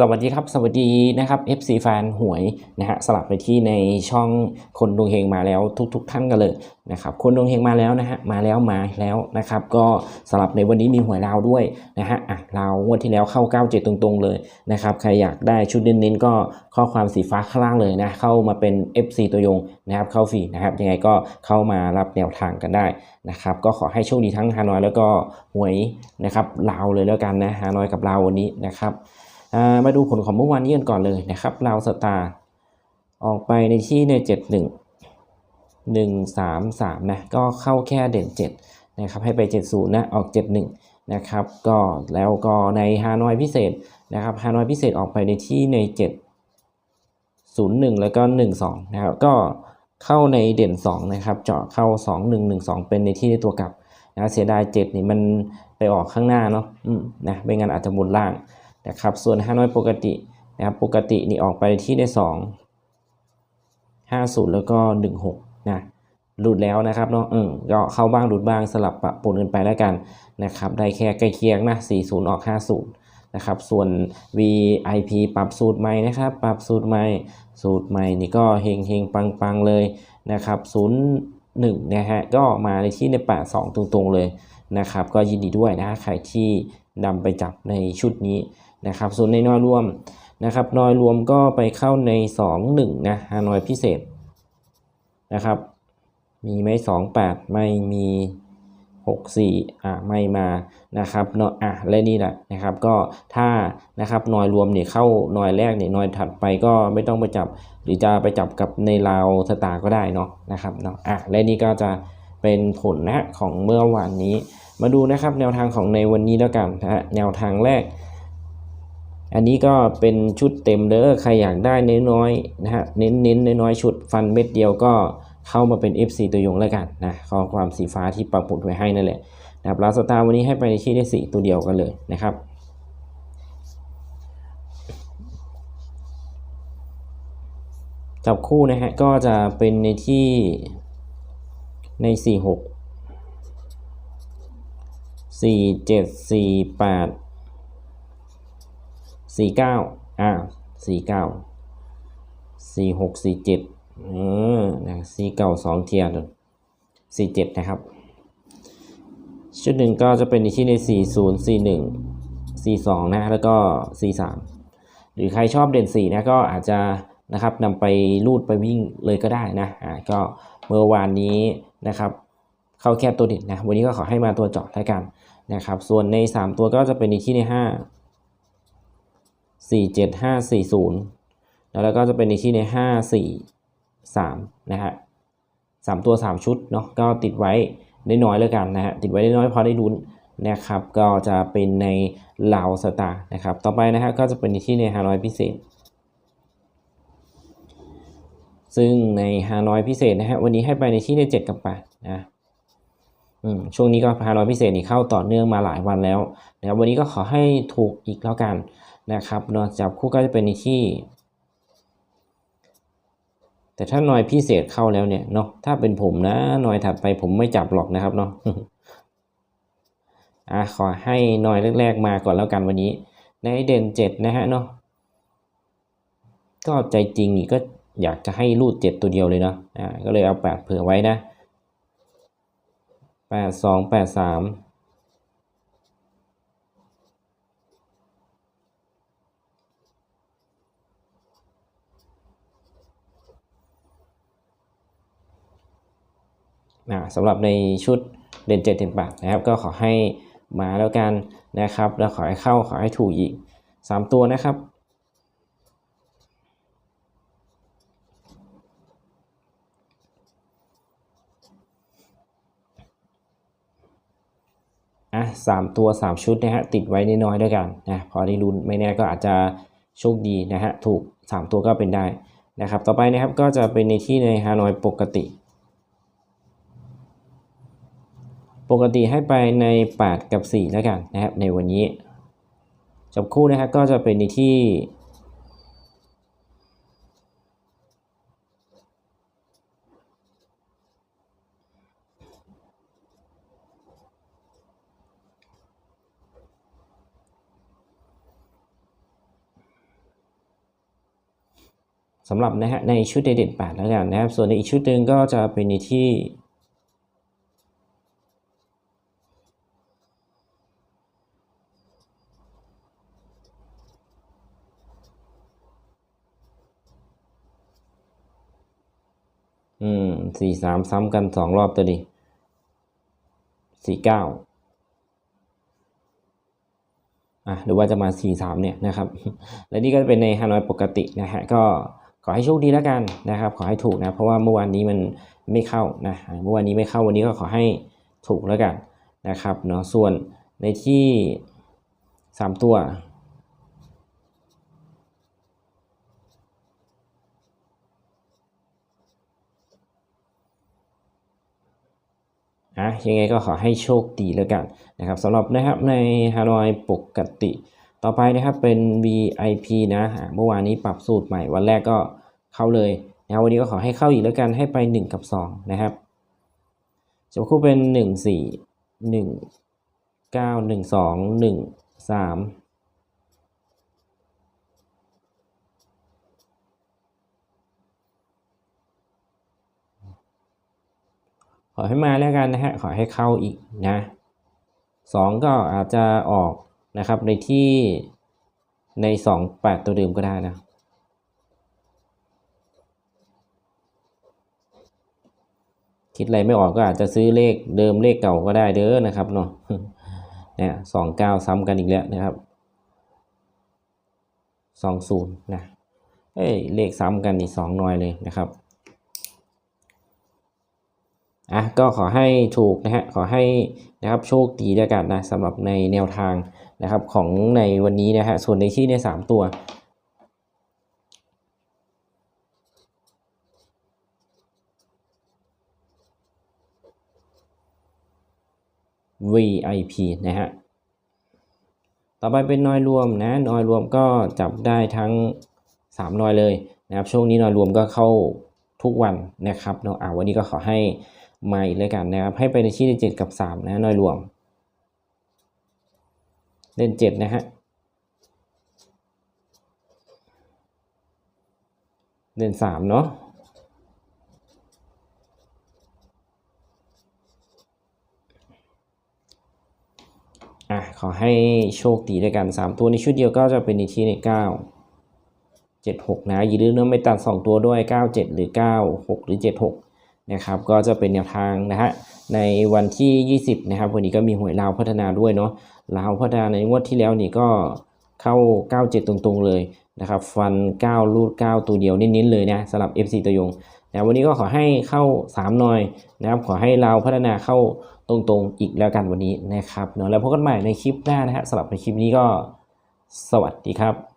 สวัสดีครับ สวัสดีนะครับ FC แฟนหวยนะฮะสลับไปที่ในช่องคนดวงเฮงมาแล้วทุกๆท่านกันเลยนะครับคนดวงเฮงมาแล้วนะฮะมาแล้วมาแล้วนะครับ ก็สลับในวันนี้มีหวยลาวด้วยนะฮะอะลาวงวดที่แล้วเข้า 97 ตรงๆ เลยนะครับใครอยากได้ชุดเน้นๆก็ข้อความสีฟ้าข้างล่างเลยนะเข้ามาเป็น FC ตัวยงนะครับเข้าฟรีนะครับยังไงก็เข้ามารับแนวทางกันได้นะครับก็ขอให้โชคดีทั้งฮานอยแล้วก็หวยนะครับลาวเลยแล้วกันนะฮานอยกับลาววันนี้นะครับ มาดูผลของเมื่อวานนี้กันก่อนเลยนะครับลาวสตาร์ออกไปในที่ในเจ็ดหนึ่งหนึ่งสามสามนะก็เข้าแค่เด่นเจ็ดนะครับ ให้ไปเจ็ดศูนย์นะ ออกเจ็ดหนึ่งนะครับ ก็แล้วก็ในฮานอยพิเศษนะครับฮานอยพิเศษออกไปในที่ในเจ็ดศูนย์หนึ่งแล้วก็หนึ่งสองนะครับ ก็เข้าในเด่นสองนะครับ เจาะเข้าสองหนึ่งหนึ่งสองเป็นในที่ในตัวกลับนะเสียดายเจ็ดนี่มันไปออกข้างหน้าเนาะอืมนะไม่งั้นอาจจะหมุนล่าง นะครับ ส่วนฮานอยปกตินะครับปกตินี่ออกไปที่ได้ 2 50 แล้วก็ 16นะหลุดแล้วนะครับเนาะเออก็เข้าบ้างหลุดบ้างสลับปะปนกันไปแล้วกันนะครับได้แค่ใกล้เคียงนะ40 ออก 50นะครับส่วน VIP ปรับสูตรใหม่นะครับ ปรับสูตรใหม่สูตรใหม่นี่ก็เฮงเฮงปังปังเลยนะครับ01นะฮะก็มาในที่ใน82ตรงๆเลยนะครับ ก็ยินดีด้วยนะใครที่นำไปจับในชุดนี้ นะครับ ส่วนในน้อยรวมนะครับน้อยรวมก็ไปเข้าใน 2 1นะฮานอยพิเศษนะครับ มีไหม28 ไม่มี64อ่าไม่มานะครับเนาะอะและนี่แหละนะครับก็ถ้านะครับนอยรวมเนี่ยเข้านอยแรกเนี่ยนอยถัดไปก็ไม่ต้องไปจับ หรือจะไปจับกับในลาวสตาก็ได้เนาะนะครับเนาะอะและนี่ก็จะเป็นผลนะของเมื่อวานนี้ มาดูนะครับแนวทางของในวันนี้แล้วกันนะฮะแนวทางแรก อันนี้ก็เป็นชุดเต็มเด้อใครอยากได้น้อยนะฮะเน้นเน้นน้อยชุดฟันเม็ดเดียวก็เข้ามาเป็น FC ตัวยงแล้วกันนะข้อความสีฟ้าที่ปักหมุดไว้ให้นั่นแหละนะครับลาสตาร์วันนี้ให้ไปในที่ได้สีตัวเดียวกันเลยนะครับจับคู่นะฮะก็จะเป็นในที่ในสี่หก สี่เก้าอ่าสี่เก้าสี่หกสี่เจ็ดเออนะสี่เก้าสองเทียร์สี่เจ็ดนะครับ ชุดหนึ่งก็จะเป็นในที่ในสี่ศูนย์สี่หนึ่งสี่สองนะ แล้วก็สี่สามหรือใครชอบเด่นสี่นะก็อาจจะนะครับนำไปรูดไปวิ่งเลยก็ได้นะอ่าก็เมื่อวานนี้นะครับ เข้าแค่ตัวเด่นนะ วันนี้ก็ขอให้มาตัวเจาะแล้วกันนะครับ ส่วนใน 3 ตัวก็จะเป็นในที่ใน 5 สี่เจ็ดห้าสี่ศูนย์แล้วก็จะเป็นในที่ในห้าสี่สามนะฮะสามตัวสามชุดเนาะก็ติดไว้ได้น้อยแล้วกันนะฮะติดไว้ได้น้อยพอได้ลุ้นนะครับก็จะเป็นในลาวสตาร์นะครับต่อไปนะฮะก็จะเป็นในที่ในฮานอยพิเศษ ซึ่งในฮานอยพิเศษนะฮะวันนี้ให้ไปในที่ในเจ็ดกับแปดนะ ช่วงนี้ก็ฮานอยพิเศษนี่เข้าต่อเนื่องมาหลายวันแล้วนะครับวันนี้ก็ขอให้ถูกอีกแล้วกันนะครับนอกจับคู่ก็จะเป็นที่ แต่ถ้าหน่อยพิเศษเข้าแล้วเนี่ยเนาะถ้าเป็นผมนะหน่อยถัดไปผมไม่จับหรอกนะครับเนาะอะขอให้หน่อยแรกๆมาก่อนแล้วกันวันนี้ ในเด่นเจ็ดนะฮะเนาะก็ใจจริงนี่ก็อยากจะให้รูดเจ็ดตัวเดียวเลยเนาะอ่าก็เลยเอาแปดเผื่อไว้นะ แปดสองแปดสามนะสำหรับในชุดเด่นเจ็ดเด่นแปดนะครับ ก็ขอให้มาแล้วกันนะครับ แล้วขอให้เข้าขอให้ถูกอีก 3 ตัวนะครับ อะสามตัว 3 ชุดนะฮะติดไว้น้อยๆด้วยกันนะพอได้ลุ้นไม่แน่ก็อาจจะโชคดีนะฮะถูก 3 ตัวก็เป็นได้นะครับต่อไปนะครับก็จะเป็นในที่ในฮานอยปกติ ปกติให้ไปใน 8 กับ 4 แล้วกันนะครับในวันนี้จับคู่นะครับก็จะเป็นในที่ สำหรับนะฮะในชุดเด่นๆ8แล้วกันนะครับ ส่วนในอีกชุดหนึ่งก็จะเป็นในที่อืมสี่สามซ้ำกันสองรอบตัวดิสี่เก้าอะหรือว่าจะมาสี่สามเนี่ยนะครับ และนี่ก็เป็นในฮานอยปกตินะฮะก็ ขอให้โชคดีแล้วกันนะครับ ขอให้ถูกนะ เพราะว่าเมื่อวานนี้มันไม่เข้านะ เมื่อวานนี้ไม่เข้าวันนี้ก็ขอให้ถูกแล้วกันนะครับเนาะ ส่วนในที่สามตัวอะยังไงก็ขอให้โชคดีแล้วกันนะครับสำหรับนะครับในฮานอยปกติ ต่อไปนะครับเป็น VIP นะอะเมื่อวานนี้ปรับสูตรใหม่ วันแรกก็เข้าเลยนะวันนี้ก็ขอให้เข้าอีกแล้วกันให้ไป 1 กับ 2 นะครับจะคู่เป็น 1 4 1 9 1 2 1 3ขอให้มาแล้วกันนะฮะ ขอให้เข้าอีกนะสองก็อาจจะออก นะครับในที่ในสองแปดตัวเดิมก็ได้นะคิดอะไรไม่ออกก็อาจจะซื้อเลขเดิมเลขเก่าก็ได้เด้อนะครับเนาะเนี่ยสองเก้าซ้ำกันอีกแล้วนะครับสองศูนย์นะเอ้ยเลขซ้ำกันอีกสองหน่อยเลยนะครับ อะก็ขอให้ถูกนะฮะขอให้นะครับโชคดีด้วยกันนะสำหรับในแนวทางนะครับของในวันนี้นะฮะส่วนในที่ในสามตัว VIP นะฮะต่อไปเป็นนอยรวมนะนอยรวมก็จับได้ทั้ง3นอยเลยนะครับช่วงนี้นอยรวมก็เข้าทุกวันนะครับเนาะอ่าวันนี้ก็ขอให้ มาอีกเลยกันนะครับ ให้ไปในที่เจ็ดกับ 3 นะนอยรวม เล่น 7 นะฮะ เล่น 3 เนาะอะขอให้โชคดีด้วยกัน 3 ตัวในชุดเดียวก็จะเป็นในที่ใน 9 7 6 นะอย่าลืมนะไม่ตัด 2 ตัวด้วย 9 7 หรือ 9 6 หรือ 7 6 นะครับก็จะเป็นแนวทางนะฮะในวันที่ 20 นะครับ วันนี้ก็มีหวยลาวพัฒนาด้วยเนาะลาวพัฒนาในงวดที่แล้วนี่ก็เข้า 97 ตรงๆเลยนะครับ ฟัน9รูด 9 ตัวเดียวเน้นๆเลยนะสำหรับ FC ตัวยงนะวันนี้ก็ขอให้เข้า 3 หน่อยนะครับ ขอให้ลาวพัฒนาเข้าตรงๆอีกแล้วกันวันนี้นะครับเนาะแล้วพบกันใหม่ในคลิปหน้านะฮะสำหรับในคลิปนี้ก็สวัสดีครับ